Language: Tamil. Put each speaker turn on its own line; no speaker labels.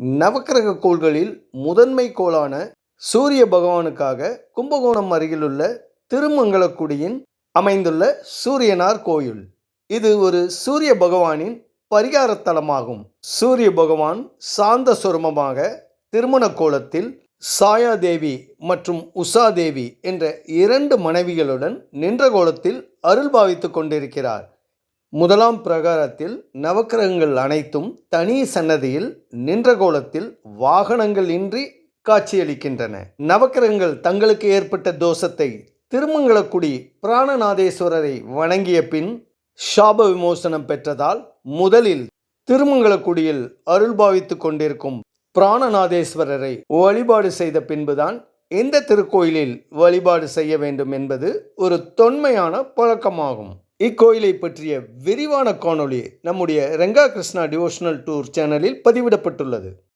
நவக்கிரக கோள்களில் முதன்மை கோளான சூரிய பகவானுக்காக கும்பகோணம் அருகிலுள்ள திருமங்கலக்குடியின் அமைந்துள்ள சூரியனார் கோயில். இது ஒரு சூரிய பகவானின் பரிகார தலமாகும் சூரிய பகவான் சாந்த சுரமமாக திருமண கோலத்தில் சாயாதேவி மற்றும் உஷாதேவி என்ற இரண்டு மனைவிகளுடன் நின்ற கோலத்தில் அருள் பாவித்துக் கொண்டிருக்கிறார். முதலாம் பிரகாரத்தில் நவக்கிரகங்கள் அனைத்தும் தனி சன்னதியில் நின்ற கோலத்தில் வாகனங்கள் இன்றி காட்சியளிக்கின்றன. நவக்கிரகங்கள் தங்களுக்கு ஏற்பட்ட தோஷத்தை திருமங்கலக்குடி பிராணநாதேஸ்வரரை வணங்கிய பின் ஷாப விமோசனம் பெற்றதால் முதலில் திருமங்கலக்குடியில் அருள் பாவித்துக் கொண்டிருக்கும் பிராணநாதேஸ்வரரை வழிபாடு செய்த பின்புதான் எந்த திருக்கோயிலில் வழிபாடு செய்ய வேண்டும் என்பது ஒரு தொன்மையான பழக்கமாகும். இக்கோயிலை பற்றிய விரிவான காணொளி நம்முடைய ரெங்கா கிருஷ்ணா டிவோஷனல் டூர் சேனலில் பதிவிடப்பட்டுள்ளது.